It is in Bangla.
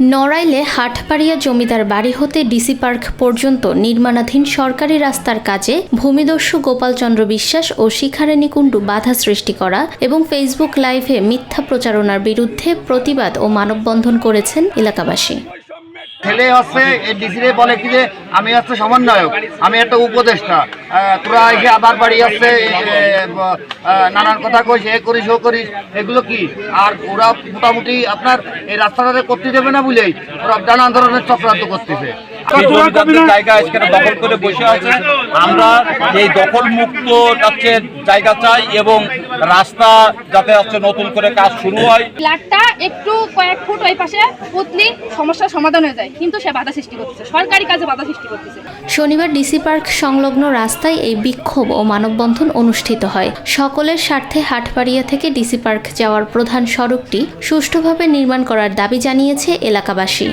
নড়াইলে হাটপাড়িয়া জমিদার বাড়ি হতে ডিসি পার্ক পর্যন্ত নির্মাণাধীন সরকারি রাস্তার কাজে ভূমিদস্যু গোপালচন্দ্র বিশ্বাস ও শিখারেণী কুণ্ডু বাধা সৃষ্টি করা এবং ফেসবুক লাইভে মিথ্যা প্রচারণার বিরুদ্ধে প্রতিবাদ ও মানববন্ধন করেছেন এলাকাবাসী। ছেলে হচ্ছে এই ডিসিরে বলে কি যে, আমি হচ্ছে সমন্বয়ক, আমি একটা উপদেষ্টা। তোরা এসে আবার বাড়ি আসছে নানান কথা কইস, এ করিস, ও করিস, এগুলো কি? আর ওরা মোটামুটি আপনার এই রাস্তাটাতে করতে দেবে না বলেই, ওরা নানান ধরনের চক্রান্ত করতেছে। জায়গা আজকে দখল করে বসে আছে। আমরা এই দখল মুক্ত যাচ্ছে জায়গা চাই এবং রাস্তা যাতে হচ্ছে নতুন করে কাজ শুরু হয়। ফ্ল্যাটটা একটু কয়েক ফুট ওই পাশে পুতলি সমস্যার সমাধান হয়ে যায়। কিন্তু সে বাধা সৃষ্টি করতেছে। সরকারি কাজে বাধা সৃষ্টি করতেছে। শনিবার ডিসি পার্ক সংলগ্ন রাস্তায় এই বিক্ষোভ ও মানববন্ধন অনুষ্ঠিত হয়। সকলের স্বার্থে হাটপাড়িয়া থেকে ডিসি পার্ক যাওয়ার প্রধান সড়কটি সুষ্ঠুভাবে নির্মাণ করার দাবি জানিয়েছে এলাকাবাসী।